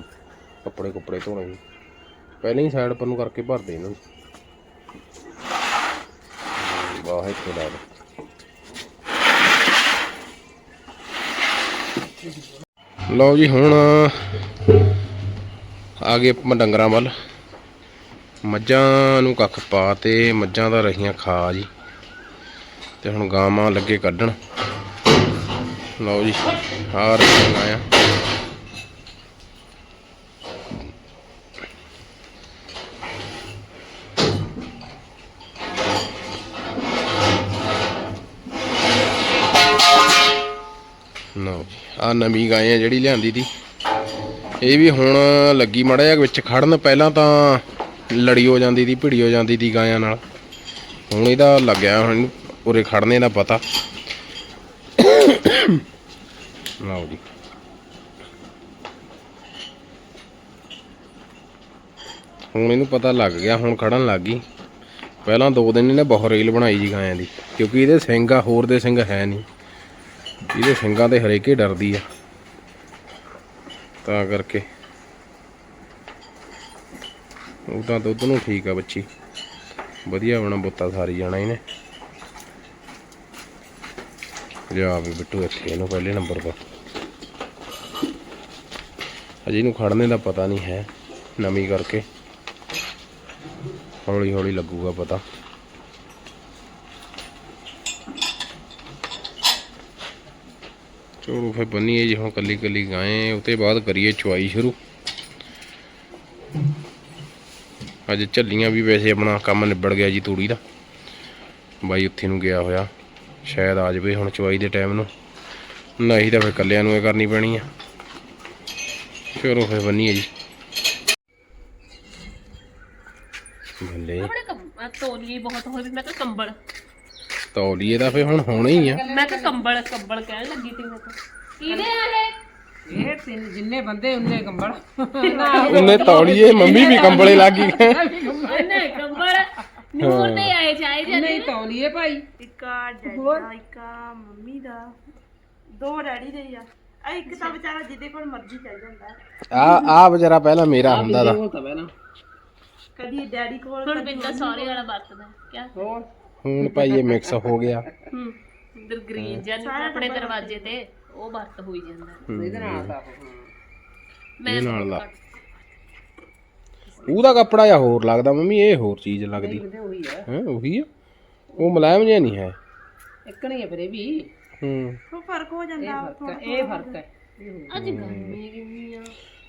ਕੱਪੜੇ ਕੁੱਪੜੇ ਧੋਣੇ ਪਹਿਲਾਂ ਹੀ ਸਾਈਡ ਪੰਨੂ ਕਰਕੇ ਭਰਦੇ ਇਹਨਾਂ ਨੂੰ। ਵਾਹ ਇੱਥੇ ਲਓ ਜੀ, ਹੁਣ ਆ ਗਏ ਆਪਾਂ ਡੰਗਰਾਂ ਵੱਲ। ਮੱਝਾਂ ਨੂੰ ਕੱਖ ਪਾ ਤੇ ਮੱਝਾਂ ਦਾ ਰਹੀਆਂ ਖਾ ਜੀ। ਤੇ ਹੁਣ ਗਾਵਾਂ ਲੱਗੇ ਕੱਢਣ। ਲਓ ਜੀ ਆ ਰਹੀਆਂ ਆ ਆ ਨਵੀਂ ਗਾਂ ਆ ਜਿਹੜੀ ਲਿਆਂਦੀ ਦੀ। ਇਹ ਵੀ ਹੁਣ ਲੱਗੀ ਮੜਾ ਜਿਹਾ ਵਿੱਚ ਖੜਨ, ਪਹਿਲਾਂ ਤਾਂ ਲੜੀ ਹੋ ਜਾਂਦੀ ਦੀ, ਭਿੜੀ ਹੋ ਜਾਂਦੀ ਦੀ ਗਾਇਆਂ ਨਾਲ। ਹੁਣ ਇਹਦਾ ਲੱਗਿਆ, ਹੁਣ ਉਰੇ ਖੜਨੇ ਦਾ ਪਤਾ। ਲਓ ਜੀ। ਹੁਣ ਇਹਨੂੰ ਪਤਾ ਲੱਗ ਗਿਆ, ਹੁਣ ਖੜਨ ਲੱਗ ਗਈ। ਪਹਿਲਾਂ ਦੋ ਦਿਨ ਇਹਨੇ ਬਹੁਤ ਰੀਲ ਬਣਾਈ ਜੀ ਗਾਇਆਂ ਦੀ, ਕਿਉਂਕਿ ਇਹਦੇ ਸਿੰਘ ਆ, ਹੋਰ ਦੇ ਸਿੰਘ ਹੈ ਨਹੀਂ। ਇਹਦੇ ਸਿੰਘਾਂ ਤੇ ਹਰੇਕੇ ਡਰਦੀ ਆ। ਤਾਂ ਕਰਕੇ। ਉਹ ਤਾਂ ਦੁੱਧ ਨੂੰ ਠੀਕ ਆ ਬੱਚੀ। ਵਧੀਆ ਬਣਾ ਬੁੱਤਾ ਸਾਰੀ ਜਾਣਾ ਇਹਨੇ। ਜਾ ਵੀ ਬਿੱਟੂ ਇੱਥੇ ਇਹਨੂੰ ਪਹਿਲੇ ਨੰਬਰ ਪਰ ਅਜੇ ਇਹਨੂੰ ਖੜਨੇ ਦਾ ਪਤਾ ਨਹੀਂ ਹੈ, ਨਵੀਂ ਕਰਕੇ। ਹੌਲੀ ਹੌਲੀ ਲੱਗੂਗਾ ਪਤਾ। ਚਲੋ ਫਿਰ ਬੰਨੀਏ ਜੀ, ਹੁਣ ਕੱਲੀ ਕੱਲੀ ਗਾਏ ਉਤੇ ਬਾਅਦ ਕਰੀਏ ਚੁਆਈ ਸ਼ੁਰੂ। ਅੱਜ ਝੱਲੀਆਂ ਵੀ ਵੈਸੇ ਆਪਣਾ ਕੰਮ ਨਿਬੜ ਗਿਆ ਜੀ ਤੂੜੀ ਦਾ। ਬਾਈ ਉੱਥੇ ਨੂੰ ਗਿਆ ਹੋਇਆ, ਸ਼ਾਇਦ ਆ ਜਾਵੇ ਹੁਣ ਚੁਆਈ ਦੇ ਟਾਈਮ ਨੂੰ। ਨਹੀਂ ਤਾਂ ਫਿਰ ਕੱਲਿਆਂ ਨੂੰ ਇਹ ਕਰਨੀ ਪੈਣੀ ਆ। ਚਲੋ ਫਿਰ ਬੰਨੀਏ ਜੀ। ਭੱਲੇ ਆਪਣੇ ਬਹੁਤ ਹੋਏ ਮੈਂ ਕਿਹਾ ਕੰਬਲ। ਤੌਲੀਏ ਦਾ ਫਿਰ ਹੁਣ ਹੋਣਾ ਹੀ ਆ। ਮੈਂ ਕਿਹਾ ਕੰਬਲ ਕੰਬਲ ਕਹਿਣ ਲੱਗੀ ਤੀ ਮੈਂ ਤਾਂ। ਕਿਹਦੇ ਆਲੇ ਇਹ ਤਿੰਨ ਜਿੰਨੇ ਬੰਦੇ ਉਨੇ ਕੰਬਲ। ਉਹਨੇ ਤੌਲੀਏ ਮੰਮੀ ਵੀ ਕੰਬਲੇ ਲੱਗ ਗਈ। ਨਹੀਂ ਕੰਬਲ ਨੂਰ ਦੇ ਆਏ ਚਾਹੇ ਨਹੀਂ ਤੌਲੀਏ ਭਾਈ। ਇੱਕਾ ਡੈਡੀ ਦਾ ਇੱਕਾ ਮੰਮੀ ਦਾ। ਦੋ ਡੈਡੀ ਦੇ ਆ। ਆ ਇੱਕ ਤਾਂ ਵਿਚਾਰਾ ਜਿਹਦੇ ਕੋਲ ਮਰਜ਼ੀ ਚੱਲ ਜਾਂਦਾ। ਆ ਆ ਵਿਚਾਰਾ ਪਹਿਲਾਂ ਮੇਰਾ ਹੁੰਦਾ ਦਾ। ਤਾਂ ਕਦੀ ਡੈਡੀ ਕੋਲ ਹੁਣ ਬਿੰਦਾ ਸਾਰੇ ਵਾਲਾ ਵਰਤਦਾ ਕਿਆ? ਹੋਰ? ਹੁਣ ਭਾਈ ਇਹ ਮਿਕਸ ਹੋ ਗਿਆ। ਹੂੰ ਇਧਰ ਗ੍ਰੀਨ ਜਾਂ ਆਪਣੇ ਦਰਵਾਜ਼ੇ ਤੇ ਉਹ ਵਰਤ ਹੋਈ ਜਾਂਦਾ। ਇਹਦੇ ਨਾਲ ਤਾਂ ਮੈਂ ਇਹ ਨਾਲ ਦਾ। ਉਹਦਾ ਕੱਪੜਾ ਜਾਂ ਹੋਰ ਲੱਗਦਾ ਮੰਮੀ ਇਹ ਹੋਰ ਚੀਜ਼ ਲੱਗਦੀ। ਉਹਦੇ ਉਹੀ ਆ। ਹੈ ਉਹੀ ਆ? ਉਹ ਮੁਲਾਇਮ ਜਿਹਾ ਨਹੀਂ ਹੈ। ਇੱਕ ਨਹੀਂ ਹੈ ਫਿਰ ਇਹ ਵੀ। ਹੂੰ। ਉਹ ਫ਼ਰਕ ਹੋ ਜਾਂਦਾ ਫ਼ਰਕ ਹੈ ਇਹ ਫ਼ਰਕ ਹੈ। ਅੱਜ ਗਰਮੀ ਕਿੰਨੀ ਆ।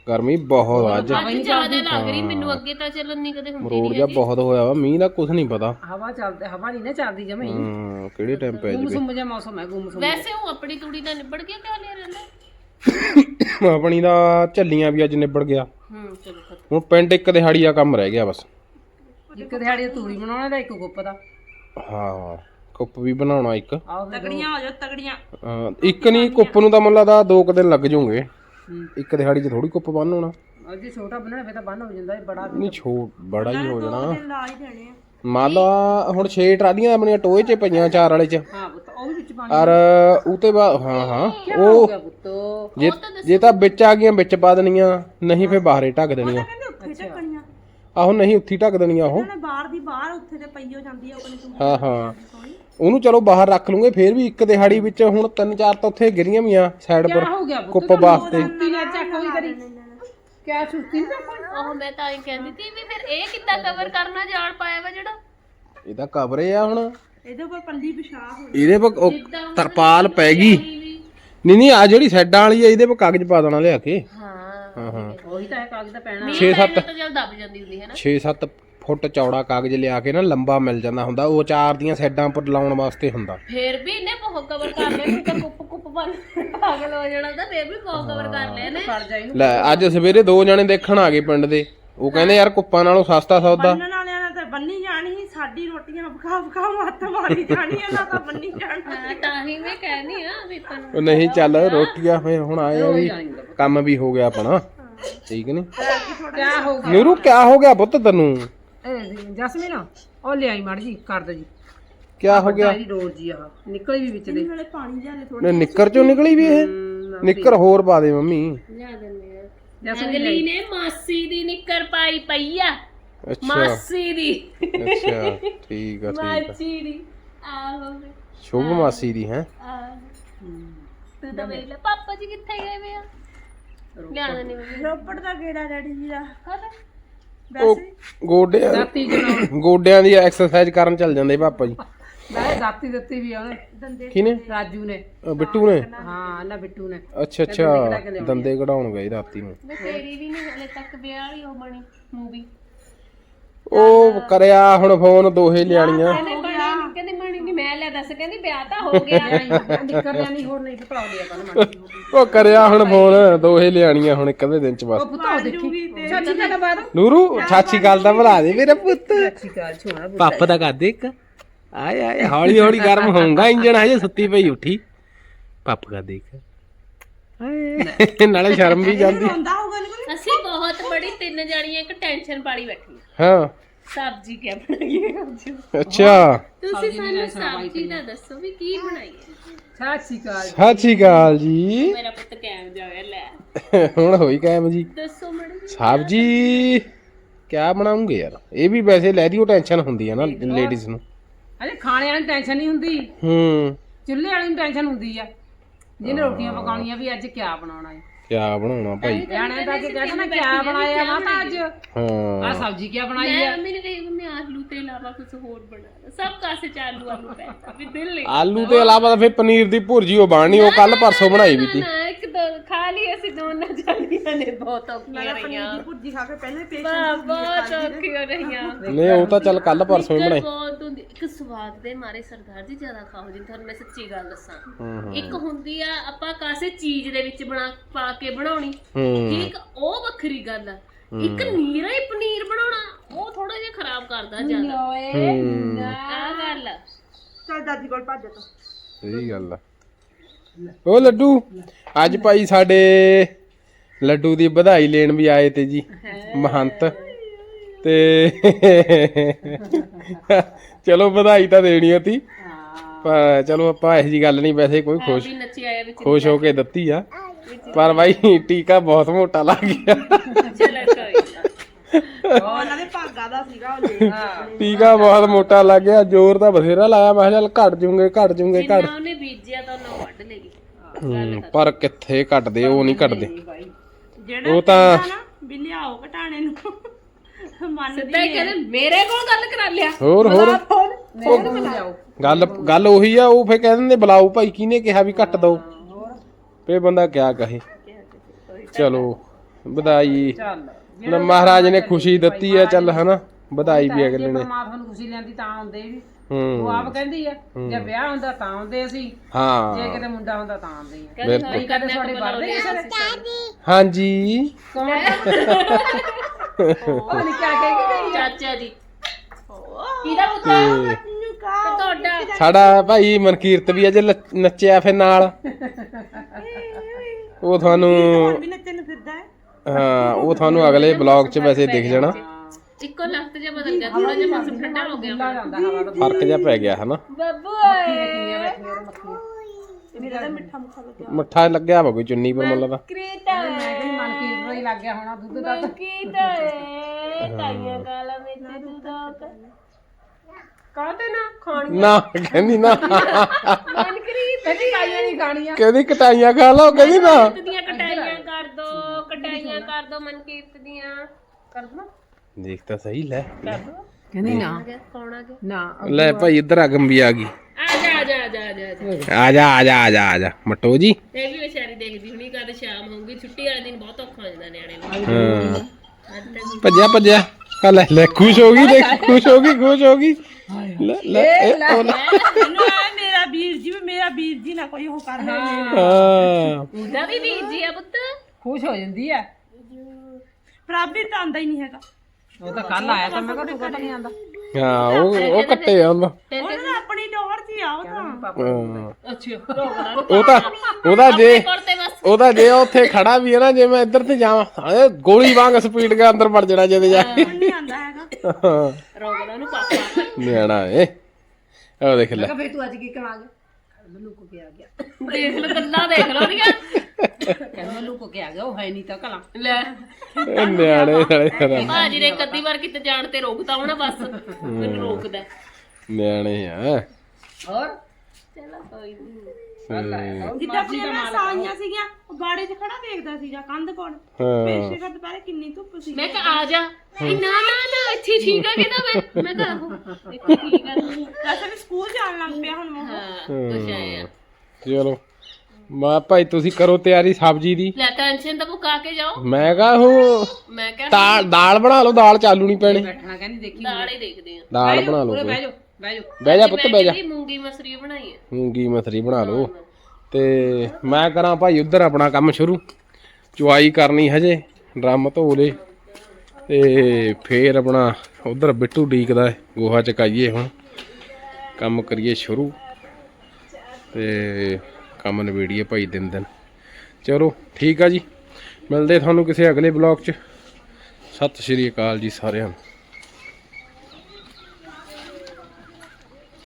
ਗਰਮੀ ਬਹੁਤ ਆ ਅੱਜ। ਅੱਜ ਜ਼ਿਆਦਾ ਲੱਗ ਰਹੀ ਮੈਨੂੰ ਅੱਗੇ ਤਾਂ ਚੱਲਣ ਨਹੀਂ ਕਦੇ ਹੁੰਦੀ ਮਰੋੜ ਜਿਹਾ ਬਹੁਤ ਹੋਇਆ ਵਾ ਮੀਂਹ ਦਾ ਕੁਝ ਨਹੀਂ ਪਤਾ। ਹਵਾ ਚੱਲਦੀ ਹਵਾ ਨਹੀਂ ਨਾ ਚੱਲਦੀ ਜਮੇ ਹੂੰ। ਕਿਹੜੇ ਟਾਈਮ ਪੈ ਗੁੰਮ ਜਵੇ। ਸੁੰਮ ਜਿਹਾ ਮੌਸਮ ਹੈ ਗੁੰਮ ਸੁੰਮ ਵੈਸੇ ਉਹ ਆਪਣੀ ਤੂੜੀ ਦਾ ਨਿਬੜ ਗਿਆ ਕਿਆ ਲਿਆ ਰਹਿੰਦਾ? ਆਪਣੀ ਦਾ ਝੱਲੀਆਂ ਵੀ ਅੱਜ ਨਿਬੜ ਗਿਆ। ਹੂੰ ਚਲੋ ਖਤਮ। ਹੁਣ ਪਿੰਡ ਇੱਕ ਦਿਹਾੜੀ ਦਾ ਕੰਮ ਰਹਿ ਗਿਆ ਬਸ। ਇੱਕ ਦਿਹਾੜੀ ਦਾ ਤੂੜੀ ਬਣਾਉਣਾ ਦਾ ਇੱਕ ਗੁੱਪ ਦਾ। ਹਾਂ ਕੁੱਪ ਵੀ ਬਣਾਉਣਾ ਇੱਕ। ਆਹ ਤਗੜੀਆਂ ਹੋ ਜਾਓ ਤਗੜੀਆਂ। ਹਾਂ, ਇੱਕ ਨਹੀਂ ਕੁੱਪ ਨੂੰ ਤਾਂ ਮੁੱਲਾ ਦਾ ਦੋ ਕੁ ਦਿਨ ਲੱਗ ਜੂਗੇ ਇੱਕ ਦਿਹਾੜੀ 'ਚ ਥੋੜੀ ਕੁੱਪ ਬੰਨ ਹੋਣਾ। ਜੇ ਛੋਟਾ ਬਣਾਉਣਾ ਫਿਰ ਤਾਂ ਬੰਨ ਹੋ ਜਾਂਦਾ ਇਹ ਬੜਾ ਨਹੀਂ ਛੋਟ ਬੜਾ ਹੀ ਹੋ ਜਾਣਾ। ਲਾ ਹੀ ਦੇਣੇ ਆ। ਮੰਨ ਲਾ ਹੁਣ 6 ਟਰਾਲੀਆਂ ਆਪਣੀਆਂ ਟੋਏ 'ਚ ਪਈਆਂ ਚਾਰ ਵਾਲੇ 'ਚ। ਹਾਂ ਪੁੱਤ ਉਹ ਵੀ ਵਿੱਚ ਪਾਣੀ ਔਰ ਉਤੇ ਬਾਅਦ ਹਾਂ ਹਾਂ ਹੋ ਉਹ ਗਿਆ ਪੁੱਤੋ? ਜੇ ਜੇ ਤਾਂ ਵਿੱਚ ਆ ਗਈਆਂ ਵਿੱਚ ਪਾ ਦੇਣੀਆਂ ਨਹੀਂ ਫਿਰ ਬਾਹਰੇ ਢੱਕ ਦੇਣੀਆਂ। ਕਹਿੰਦੇ ਉੱਥੇ ਆਹੋ ਨਹੀਂ ਉੱਥੇ ਢੱਕ ਦੇਣੀਆਂ ਉਹ। ਉਹਨੇ ਬਾਹਰ ਦੀ ਬਾਹਰ ਉੱਥੇ ਤੇ ਪਈ ਹੋ ਜਾਂਦੀ ਆ ਆਪਣੇ ਤੂੰ ਹਾਂ ਹਾਂ। ਉਹਨੂੰ ਚਲੋ ਬਾਹਰ ਰੱਖ ਲੂੰਗੇ ਫੇਰ ਵੀ ਇੱਕ ਦਿਹਾੜੀ ਵਿੱਚ ਹੁਣ ਤਿੰਨ ਚਾਰ ਤਾਂ ਉੱਥੇ ਗਿਰੀਆਂ ਵੀ ਆ ਸਾਈਡ ਪਰ ਹੋ ਗਿਆ ਕੁੱਪ ਵਾਸਤੇ। ਸੁੱਤੀ ਨਾ ਚੱਕ ਹੋਈ ਕਰੀ। ਕਿਆ ਸੁੱਤੀ ਨਾ ਚੱਕ? ਉਹ ਮੈਂ ਤਾਂ ਇਹ ਕਹਿੰਦੀ ਸੀ ਵੀ ਫਿਰ ਇਹ ਕਿੱਦਾਂ ਕਵਰ ਕਰਨਾ ਜਾਣ ਪਾਇਆ ਵਾ ਜਿਹੜਾ? ਇਹਦਾ ਕਵਰੇ ਆ ਹੁਣ। ਇਹਦੇ ਉੱਪਰ ਪੱਲੀ ਵਿਛਾ ਹੋ ਇਹਦੇ ਪਰ ਉਹ ਤਰਪਾਲ ਪੈ ਗਈ। ਨਹੀਂ ਨਹੀਂ ਆ ਜਿਹੜੀ ਸਾਈਡਾਂ ਵਾਲੀ ਆ ਇਹਦੇ ਪਰ ਕਾਗਜ਼ ਪਾ ਦੇਣਾ ਲਿਆ ਕੇ। ਹਾਂ। ਹਾਂ ਹਾਂ। ਉਹੀ ਤਾਂ ਹੈ ਕਾਗਜ਼ ਦਾ ਪੈਣਾ। 6-7 ਤਾਂ ਜਦ ਦੱਬ ਜਾਂਦੀ ਹੁੰਦੀ ਹੈ ਨਾ। 6-7 ਫੁੱਟ ਚੌੜਾ ਕਾਗਜ਼ ਲਿਆ ਕੇ ਨਾ ਲੰਬਾ ਮਿਲ ਜਾਂਦਾ ਹੁੰਦਾ ਉਹ ਚਾਰ ਦੀਆਂ ਸਾਈਡਾਂ ਪਰ ਲਾਉਣ ਵਾਸਤੇ ਹੁੰਦਾ। ਫੇਰ ਵੀ ਇਹਨੇ ਬਹੁਤ ਕਵਰ ਕਰ ਲਿਆ ਤੂੰ ਤਾਂ ਕੁੱਪ ਕੁੱਪ ਬਣ ਪਾਗਲ ਹੋ ਜਾਣਾ ਤਾਂ ਫੇਰ ਵੀ ਬਹੁਤ ਕਵਰ ਕਰ ਲਿਆ ਨੇ ਫੜ ਜਾ ਇਹਨੂੰ। ਲੈ ਅੱਜ ਸਵੇਰੇ ਦੋ ਜਣੇ ਦੇਖਣ ਆ ਗਏ ਪਿੰਡ ਦੇ ਉਹ ਕਹਿੰਦੇ ਯਾਰ ਕੁੱਪਾਂ ਨਾਲੋਂ ਸਸਤਾ ਸੌਦਾ। ਬੰਨਣ ਵਾਲਿਆਂ ਨੇ ਤਾਂ ਬੰਨੀ ਜਾਣੀ ਸੀ ਸਾਡੀ ਰੋਟੀਆਂ ਬਖਾ ਬਖਾ ਮੱਤ ਮਾਰੀ ਜਾਣੀ ਇਹਨਾਂ ਤਾਂ ਬੰਨੀ ਜਾਣਾ। ਤਾਂ ਹੀ ਮੈਂ ਕਹਿਨੀ ਆ ਵੀ ਤੈਨੂੰ ਉਹ ਨਹੀਂ ਚੱਲ ਰੋਟੀਆਂ ਹੋਏ ਹੁਣ ਆਏ ਆ ਵੀ ਕੰਮ ਵੀ ਹੋ ਗਿਆ ਆਪਣਾ। ਠੀਕ ਨਹੀਂ ਕਿਆ ਹੋ ਗਿਆ? ਨੂਰੂ ਕਿਆ ਹੋ ਗਿਆ ਪੁੱਤ ਤੈਨੂੰ? ਇਹ ਜਸਮੀਨ ਉਹ ਲਿਆਈ ਮੜ ਜੀ ਕਰ ਦੋ ਜੀ। ਕਿਆ ਹੋ ਗਿਆ? ਸਾਰੀ ਡੋਰ ਜੀ ਆ ਨਿਕਲੀ ਵੀ ਵਿੱਚ ਦੇ। ਨਾਲੇ ਪਾਣੀ ਜਾਲੇ ਥੋੜਾ ਨੇ ਨਿੱਕਰ ਚੋਂ ਨਿਕਲੀ ਵੀ ਇਹ? ਨਿੱਕਰ ਹੋਰ ਪਾ ਦੇ ਮੰਮੀ। ਲਿਆ ਦਿੰਦੇ ਆ। ਜਸਮੀਨ ਅਗਲੀ ਨੇ ਮਾਸੀ ਦੀ ਨਿੱਕਰ ਪਾਈ ਪਈ ਆ। ਅੱਛਾ। ਮਾਸੀ ਦੀ। ਅੱਛਾ ਠੀਕ ਆ ਠੀਕ ਆ। ਮਾਸੀ ਦੀ। ਆਹੋ। ਸ਼ੁਭ ਮਾਸੀ ਦੀ ਹੈ? ਆਹੋ। ਤੂੰ ਤਾਂ ਵੇਖ ਲੈ ਪਾਪਾ ਜੀ ਕਿੱਥੇ ਗਏ ਵੇ ਆ? ਲਿਆ ਦਿੰਦੇ ਮੰਮੀ। ਰੋਪੜ ਦਾ ਗੇੜਾ ਡੈਡੀ ਜੀ ਦਾ। ਖਾਦਾ ਉਹ ਗੋਡਿਆਂ ਦਾਤੀ ਜਨਾ ਗੋਡਿਆਂ ਦੀ ਐਕਸਰਸਾਈਜ਼ ਕਰਨ ਚੱਲ ਜਾਂਦੇ ਪਾਪਾ ਜੀ। ਮੈਂ ਦਾਤੀ ਦਿੱਤੀ ਵੀ ਆ। ਉਹਨੇ ਦੰਦੇ ਕਿਨੇ ਰਾਜੂ ਨੇ। ਅ, ਬਿੱਟੂ ਨੇ? ਹਾਂ ਨਾ ਬਿੱਟੂ ਨੇ। ਅੱਛਾ ਅੱਛਾ ਦੰਦੇ ਕਢਾਉਣ ਗਏ ਰਾਤੀ ਨੂੰ। ਮੈਂ ਤੇਰੀ ਵੀ ਨਹੀਂ ਹਲੇ ਤੱਕ ਵਿਆਹ ਵਾਲੀ ਉਹ ਬਣੀ ਮੂਵੀ। ਉਹ ਕਰਿਆ ਹੁਣ ਫੋਨ ਦੋਹੇ ਲਿਆਣੀਆਂ ਕਹਿੰਦੇ ਬਣੀ ਨੀ, ਕਹਿੰਦੀ ਬਣੀ ਨਹੀਂ ਮੈਂ ਲੈ ਦੱਸ ਕਹਿੰਦੀ ਵਿਆਹ ਤਾਂ ਹੋ ਗਿਆ ਨਹੀਂ ਹੋਰ ਨਹੀਂ ਉਹ ਕਰਿਆ ਹੁਣ ਫੋਨ ਦੋਹੇ ਲਿਆਣੀਆਂ ਹੁਣ ਇੱਕ ਅੱਧੇ ਦਿਨ ਚ ਬਸ। ਉਹ ਪੁੱਤ ਉਹ ਦੇਖੀ। ਚਾਚੀ ਦਾ ਬਾਦ ਨੂਰੂ ਛਾਛੀ ਗੱਲ ਦਾ ਭਰਾ ਦੇ ਮੇਰੇ ਪੁੱਤ। ਛੋਣਾ ਪੱਪ ਦਾ ਕਰ ਦੇ ਇੱਕ। ਆਏ ਆਏ ਹੌਲੀ ਹੌਲੀ ਗਰਮ ਹੋਊਗਾ ਇੰਜਣ ਹਜੇ ਸੁੱਤੀ ਪਈ ਉੱਠੀ। ਪੱਪ ਕਰ ਦੇ ਇੱਕ। ਆਏ। ਨਾਲੇ ਸ਼ਰਮ ਵੀ ਜਾਂਦੀ। ਹੁੰਦਾ ਹੋਊਗਾ ਨਹੀਂ ਅਸੀਂ ਬਹੁਤ ਬੜੀ ਤਿੰਨ ਜਾਣੀਆਂ ਇੱਕ ਟੈਨਸ਼ਨ ਪਾਲੀ ਬੈਠੀ ਹਾਂ। ਸਬਜ਼ੀ ਕਿਆ ਬਣਾਈਏ? ਅੱਜ ਅੱਛਾ ਤੁਸੀਂ ਸਾਨੂੰ ਸਬਜ਼ੀ ਦਾ ਦੱਸੋ ਵੀ ਕੀ ਬਣਾਈਏ? ਚਾਚੀ ਕਾਲ ਸਤਿ ਸ਼੍ਰੀ ਅਕਾਲ ਜੀ। ਮੇਰਾ ਪੁੱਤ ਕੈਮ ਜਾਵੇ ਲੈ। ਹੁਣ ਹੋਈ ਕਾਇਮ ਜੀ। ਦੱਸੋ ਮੜੀ ਸਬਜੀ ਕਿਆ ਬਣਾਉਂਗੇ ਯਾਰ? ਇਹ ਵੀ ਵੈਸੇ ਲੈ ਦੀ ਉਹ ਟੈਨਸ਼ਨ ਹੁੰਦੀ ਹੈ ਨਾ ਲੇਡੀਜ਼ ਨੂੰ। ਅਰੇ ਖਾਣੇ ਵਾਲੀ ਟੈਨਸ਼ਨ ਨਹੀਂ ਹੁੰਦੀ। ਹੂੰ। ਚੁੱਲ੍ਹੇ ਵਾਲੀ ਨੂੰ ਟੈਨਸ਼ਨ ਹੁੰਦੀ ਆ। ਜਿਹਨੇ ਰੋਟੀਆਂ ਪਕਾਉਣੀਆਂ ਵੀ ਅੱਜ ਕਿਆ ਬਣਾਉਣਾ ਹੈ ਕਿਆ ਬਣਾਉਣਾ ਭਾਈ? ਨਿਆਣੇ ਤਾਂ ਕਿ ਕਹਿੰਦੇ ਨਾ ਕਿਆ ਬਣਾਇਆ ਨਾ ਤਾਂ ਅੱਜ? ਆ ਹਾਂ ਸਬਜ਼ੀ ਕਿਆ ਬਣਾਈ ਮੰਮੀ ਨੇ ਕਹੀ ਮੈਂ ਆਲੂ ਤੇ ਇਲਾਵਾ ਕੁਝ ਹੋਰ ਬਣਾ ਲਾ ਸਭ ਕਾਸੇ ਚ ਆਲੂ ਆਲੂ ਪੈਂਦਾ ਵੀ ਦਿਲ ਨਹੀਂ ਆਲੂ ਦੇ ਇਲਾਵਾ ਤਾਂ ਫਿਰ ਪਨੀਰ ਦੀ ਭੁਰਜੀ ਉਹ ਬਣਨੀ ਉਹ ਕੱਲ ਪਰਸੋਂ ਬਣਾਈ ਵੀ ਤੀ। ਨਾ ਇੱਕ ਦੋ ਖਾ ਲਈ ਅਸੀਂ ਦੋਨਾਂ ਜਾਨੀਆਂ ਨੇ ਬਹੁਤ ਔਖੀਆਂ ਰਹੀਆਂ। ਦੀ ਭੁਰਜੀ ਖਾ ਕੇ ਪਹਿਲੇ ਪੇਸ਼ ਵਾਹ, ਬਹੁਤ ਔਖੀਆਂ ਰਹੀਆਂ। ਨਹੀਂ ਉਹ ਤਾਂ ਚੱਲ ਕੱਲ ਪਰਸੋਂ ਹੀ ਬਣਾਈ। ਬਹੁਤ ਹੁੰਦੀ ਇੱਕ ਸਵਾਦ ਦੇ ਮਾਰੇ ਸਰਦਾਰ ਜੀ ਜ਼ਿਆਦਾ ਖਾਓ ਜੀ ਤੁਹਾਨੂੰ ਮੈਂ ਸੱਚੀ ਗੱਲ ਦੱਸਾਂ। ਹੂੰ ਹੂੰ। ਇੱਕ ਹੁੰਦੀ ਆ ਆਪਾਂ ਕਾਸੇ ਚੀਜ਼ ਦੇ ਵਿੱਚ ਬਣਾ ਪਾ ਕੇ ਬਣਾਉਣੀ। ਹੂੰ। ਠੀਕ ਉਹ ਵੱਖਰੀ ਗੱਲ ਆ। ਇੱਕ ਨੀਰਾ ਹੀ ਪਨੀਰ ਬਣਾਉਣਾ ਉਹ ਥੋੜਾ ਜਿਹਾ ਖਰਾਬ ਕਰਦਾ ਜ਼ਿਆਦਾ। ਹੂੰ। ਆ ਗੱਲ ਆ। ਚੱਲ ਦਾਦੀ ਕੋਲ ਭੱਜ ਤਾ। ਸਹੀ ਗੱਲ ਆ। ਉਹ ਲੱਡੂ ਅੱਜ ਭਾਈ ਸਾਡੇ ਲੱਡੂ ਦੀ ਵਧਾਈ ਲੈਣ ਵੀ ਆਏ ਤੇ ਜੀ ਮਹੰਤ। ਤੇ ਚਲੋ ਵਧਾਈ ਤਾਂ ਦੇਣੀ હતી ਪਰ ਚਲੋ ਆਪਾਂ ਇਹੋ ਜੀ ਗੱਲ ਨਹੀਂ ਵੈਸੇ ਕੋਈ ਖੁਸ਼ ਵੀ ਨੱਚੀ ਆਇਆ ਵਿੱਚ ਖੁਸ਼ ਹੋ ਕੇ ਦਿੱਤੀ ਆ। ਪਰ ਭਾਈ ਟੀਕਾ ਬਹੁਤ ਮੋਟਾ ਲੱਗ ਗਿਆ। ਚਲੋ ਕੋਈ ਨਾ। ਉਹਨਾਂ ਦੇ ਭਾਗਾ ਦਾ ਸੀਗਾ ਉਹ ਟੀਕਾ ਬਹੁਤ ਮੋਟਾ ਲੱਗ ਗਿਆ ਜ਼ੋਰ ਤਾਂ ਬਥੇਰਾ ਲਾਇਆ ਮੈਂ ਕਿਹਾ ਚੱਲ ਘਟ ਜੂਗੇ ਘਟ ਜੂਗੇ ਘਟ। ਜਿੰਨਾ ਉਹਨੇ ਬੀਜਿਆ ਤਾਂ ਉਹਨਾਂ ਵੱਢ ਲੇਗੀ ਹੂੰ, ਪਰ ਕਿੱਥੇ ਘਟਦੇ ਉਹ ਨਹੀਂ ਘਟਦੇ। ਜਿਹੜਾ ਉਹ ਤਾਂ ਕਹਿੰਦਾ ਨਾ ਵੀ ਲਿਆਓ ਘਟਾਣੇ ਨੂੰ। ਮੰਨਦੀ ਸਿੱਧਾ ਹੀ ਕਹਿੰਦੇ ਮੇਰੇ ਕੋਲ ਗੱਲ ਕਰਾ ਲਿਆ। ਹੋਰ ਹੋਰ। ਮੈਨੂੰ ਜਾਓ ਗੱਲ ਗੱਲ ਉਹੀ ਆ ਉਹ ਫੇ ਕਹਿ ਦਿੰਦੇ ਬੁਲਾਓ ਭਾਈ ਕਿਹਨੇ ਕਿਹਾ ਵੀ ਘੱਟ ਦੋ? ਫੇ ਬੰਦਾ ਕਿਆ ਕਹੇ? ਚਲੋ ਵਧਾਈ। ਚੱਲ ਨਾ ਮਹਾਰਾਜ ਨੇ ਖੁਸ਼ੀ ਦਿੱਤੀ ਆ ਚੱਲ ਹਨਾ? ਵਧਾਈ ਵੀ ਅਗਲੇ ਨੇ। ਪਰਮਾਤਮਾ ਨੂੰ ਖੁਸ਼ੀ ਲੈਂਦੀ ਤਾਂ ਆਉਂਦੇ ਵੀ। ਉਹ ਆਪ ਕਹਿੰਦੀ ਆ ਜੇ ਵਿਆਹ ਹੁੰਦਾ ਤਾਂ ਆਉਂਦੇ ਅਸੀਂ। ਜੇ ਹਾਂ ਕਿਤੇ ਮੁੰਡਾ ਹੁੰਦਾ ਤਾਂ ਆਉਂਦੇ ਆ। ਬਿਲਕੁਲ। ਕਦੇ ਤੁਹਾਡੇ ਵੜਦੇ ਕਿਸੇ ਦੇ? ਹਾਂਜੀ। ਕੌਣ? ਉਹ ਨਹੀਂ ਕਿਆ ਕਹਿ ਕੇ ਗਈ ਆ? ਚਾਚਾ ਜੀ। ਕਿਹਦਾ ਪੁੱਤ? ਤੇ ਨੂੰ ਕਾ ਤੁਹਾਡਾ ਸਾਡਾ ਭਾਈ ਮਨਕੀਰਤ ਵੀ ਅਜੇ ਨੱਚਿਆ ਫਿਰ ਨਾਲ। ਉਹ ਤੁਹਾਨੂੰ ਵੀ ਨੱਚਣ ਨੂੰ ਫਿਰਦਾ ਹੈ। ਹਾਂ ਉਹ ਤੁਹਾਨੂੰ ਅਗਲੇ ਬਲੌਗ 'ਚ ਵੈਸੇ ਦਿਖ ਜਾਣਾ। ਇੱਕੋ ਲਖਤ ਜਿਹਾ ਬਦਲ ਗਿਆ ਥੋੜਾ ਜਿਹਾ ਮੌਸਮ ਠੰਡਾ ਹੋ ਗਿਆ। ਖੁੱਲਾ ਜਾਂਦਾ ਹਵਾ ਦਾ ਫ਼ਰਕ ਜਿਹਾ ਪੈ ਗਿਆ ਹਨਾ? ਬੱਬੂ ਬੈਠੀਆਂ ਮੱਖੀਆਂ। ਮੇਰਾ ਤਾਂ ਮਿੱਠਾ ਲੱਗਿਆ ਮੱਠਾ ਲੱਗਿਆ ਵਾ ਕੋਈ ਚੁੰਨੀ ਪਰ ਮੁੱਲ ਦਾ। ਮੈਂ ਕਹਿੰਦੀ ਮਨ ਕੀਰਤ ਹੀ ਲੱਗ ਗਿਆ ਹੋਣਾ ਦੁੱਧ ਦਾ। ਤਾਂ। ਕੀਤਾ ਏ ਤਾਈਆਂ ਕਾਲਾ ਮੇਤੇ ਤੂੰ ਦਾ ਕਾਹਤੇ ਨਾ? ਖਾਣੀ ਨਾ ਕਹਿੰਦੀ ਨਾ। ਮਨ ਕਰੀਤ ਕਹਿੰਦੀ ਕਾਈਆਂ ਨਹੀਂ ਖਾਣੀਆਂ। ਕਹਿੰਦੀ ਕਟਾਈਆਂ ਖਾ ਲਓ ਕਹਿੰਦੀ ਨਾ। ਦੀਆਂ ਕਟਾਈਆਂ ਕਰ ਦੋ ਕਟਾਈਆਂ ਕਰ ਦੋ ਮਨਕੀਰਤ ਦੀਆਂ। ਕਰ ਦੋ। ਦੇਖ ਤਾਂ ਸਹੀ ਲੈ। ਕਹਿੰਦੀ ਨਾ। ਕੌਣ ਆ ਗਿਆ? ਨਾ ਲੈ ਭਾਈ ਇੱਧਰ ਅਗਮ ਵੀ ਆ ਗਈ। ਆ ਜਾ ਆ ਜਾ ਆ ਜਾ ਆ ਜਾ, ਆ ਜਾ ਆ ਜਾ ਆ ਜਾ ਆ ਜਾ ਆ ਜਾ ਮਟੋ ਜੀ। ਇਹ ਵੀ ਵਿਚਾਰੀ ਦੇਖਦੀ ਹੁਣੀ ਕਦ ਸ਼ਾਮ ਹੋਊਗੀ ਛੁੱਟੀ ਵਾਲੇ ਦਿਨ ਬਹੁਤ ਔਖਾ ਹੋ ਜਾਂਦਾ ਨਿਆਣੇ ਨੂੰ। ਹਾਂ। ਭੱਜਿਆ ਭੱਜਿਆ। ਆ ਲੈ ਲੈ ਖੁਸ਼ ਹੋ ਗਈ ਦੇਖ ਖੁਸ਼ ਹੋ ਗਈ ਖੁਸ਼ ਹੋ ਗਈ। ਲੈ ਲੈ ਇਹ ਉਹ ਲੈ। ਮੈਨੂੰ ਆ ਮੇਰਾ ਵੀਰ ਜੀ ਵੀ ਮੇਰਾ ਵੀਰ ਜੀ ਨਾ ਕੋਈ ਉਹ ਕਰ ਲੈ ਹਾਂ। ਉਹਦਾ ਵੀ ਵੀਰ ਜੀ ਆ ਪੁੱਤ। ਖੁਸ਼ ਹੋ ਜਾਂਦੀ ਆ। ਪ੍ਰਾਬੀ ਤਾਂ ਆਂਦਾ ਹੀ ਨਹੀਂ ਹੈਗਾ। ਉਹ ਤਾਂ ਕੱਲ ਆਇਆ ਤਾਂ ਮੈਂ ਕਿਹਾ ਤੂੰ ਕਦੋਂ ਨਹੀਂ ਆਂਦਾ ਹਾਂ ਉਹ ਉਹ ਕੱਟੇ ਆ ਉਹਦਾ ਉਹਨਾਂ ਦਾ ਆਪਣੀ ਡੋਰ ਸੀ ਆ ਉਹ ਤਾਂ ਹਾਂ। ਅੱਛਾ। ਰੋਗਣਾ ਨੂੰ ਉਹ ਤਾਂ ਉਹਦਾ ਜੇ ਉਹਦਾ ਜੇ ਉੱਥੇ ਖੜਾ ਵੀ ਹੈ ਨਾ ਜੇ ਮੈਂ ਇੱਧਰ ਤੇ ਜਾਵਾਂ ਹਾਏ ਗੋਲੀ ਵਾਂਗ ਸਪੀਡ ਕੇ ਅੰਦਰ ਵੜ ਜਾਣਾ ਜਦੇ ਜਾ ਕੇ। ਨਹੀਂ ਆਂਦਾ ਹੈਗਾ। ਹਾਂ, ਰੋਗਣਾ ਨੂੰ ਪਾਪਾ। ਨਿਆਣਾ ਏ। ਉਹ ਦੇਖ ਲੈ। ਫੇਰ ਤੂੰ ਅੱਜ ਕੀ ਕਰਾ ਗਿਆ ਮੈਨੂੰ ਕੋ ਆ ਗਿਆ। ਦੇਖ ਲੋ ਗੱਲਾਂ ਦੇਖ ਲੋ ਉਹਦੀਆਂ। ਕਹਿੰਦਾ ਮੈਨੂੰ ਕੋ ਆ ਗਿਆ ਉਹ ਹੈ ਨਹੀਂ ਤਾਂ ਕਲਾ ਲੈ। ਇਹ ਨਿਆਣੇ ਨਾਲੇ ਜਰਾ ਭਾਜੀ ਨੇ ਕਦੀ ਵਾਰ ਕਿਤੇ ਜਾਣ ਤੇ ਰੋਕਤਾ ਹੋਣਾ ਬਸ ਮੈਨੂੰ ਰੋਕਦਾ। ਨਿਆਣੇ ਆ। ਹੋਰ? ਚਲੋ ਕੋਈ ਨਹੀਂ ਹਮ, ਜਿੱਦਾਂ ਆਪਣੀਆਂ ਮੈਂ ਸਾਈਆਂ ਸੀਗੀਆਂ ਉਹ ਬਾੜੇ 'ਚ ਖੜਾ ਦੇਖਦਾ ਸੀਗਾ ਕੰਧ ਕੋਲ। ਹਾਂ। ਪੇਸ਼ੇ ਕਰ ਦੁਪਹਿਰੇ ਕਿੰਨੀ ਧੁੱਪ ਸੀ ਮੈਂ ਕਿਹਾ ਆ ਜਾ। ਇਹ ਨਾ ਨਾ ਨਾ ਇੱਥੇ ਠੀਕ ਆ ਕਿਦਾ ਮੈਂ। ਮੈਂ ਕਿਹਾ ਆਹੋ, ਇੱਥੇ ਠੀਕ ਆ। ਤੂੰ। ਵੈਸੇ ਵੀ ਸਕੂਲ ਜਾਣ ਲੱਗ ਪਿਆ ਹੁਣ ਉਹ। ਹਾਂ ਕੁਛ ਆਇਆ ਚਲੋ। ਮਾ ਭਾਈ ਤੁਸੀਂ ਕਰੋ ਤਿਆਰੀ ਸਬਜ਼ੀ ਦੀ। ਲੈ ਟੈਨਸ਼ਨ ਤਾਂ ਮੁਕਾ ਕੇ ਜਾਓ। ਮੈਂ ਕਹਾ ਉਹ ਮੈਂ ਕਿਹਾ ਦਾਲ ਦਾਲ ਬਣਾ ਲਓ ਦਾਲ ਚਾਲੂ ਨਹੀਂ ਪੈਣੀ। ਬੈਠਣਾ ਕਹਿੰਦੀ ਦੇਖੀ ਦਾਲ ਹੀ ਦੇਖਦੇ ਆ। ਦਾਲ ਬਣਾ ਲਓ ਕੋਈ। ਬਹਿ ਜਾਓ। ਬਹਿ ਜਾ ਪੁੱਤ ਬਹਿ ਜਾ। ਮੂੰਗੀ ਮਸਰੀ ਬਣਾਈ ਹੈ। ਮੂੰਗੀ ਮਸਰੀ ਬਣਾ ਲਓ। ਤੇ ਮੈਂ ਕਰਾਂ ਭਾਈ ਉਧਰ ਆਪਣਾ ਕੰਮ ਸ਼ੁਰੂ। ਚੁਆਈ ਕਰਨੀ ਹਜੇ ਡਰਮ ਧੋ ਲੇ। ਤੇ ਫੇਰ ਆਪਣਾ ਉਧਰ ਬਿੱਟੂ ਡੀਕਦਾ ਗੋਹਾ ਚਕਾਈਏ ਹੁਣ। ਕੰਮ ਕਰੀਏ ਸ਼ੁਰੂ। ਤੇ ਕੰਮ ਨਵੇੜੀਏ ਭਾਈ ਦਿਨ ਦਿਨ। ਚਲੋ ਠੀਕ ਆ ਜੀ। ਮਿਲਦੇ ਤੁਹਾਨੂੰ ਕਿਸੇ ਅਗਲੇ ਬਲੌਗ 'ਚ। ਸਤਿ ਸ਼੍ਰੀ ਅਕਾਲ ਜੀ ਸਾਰਿਆਂ ਨੂੰ।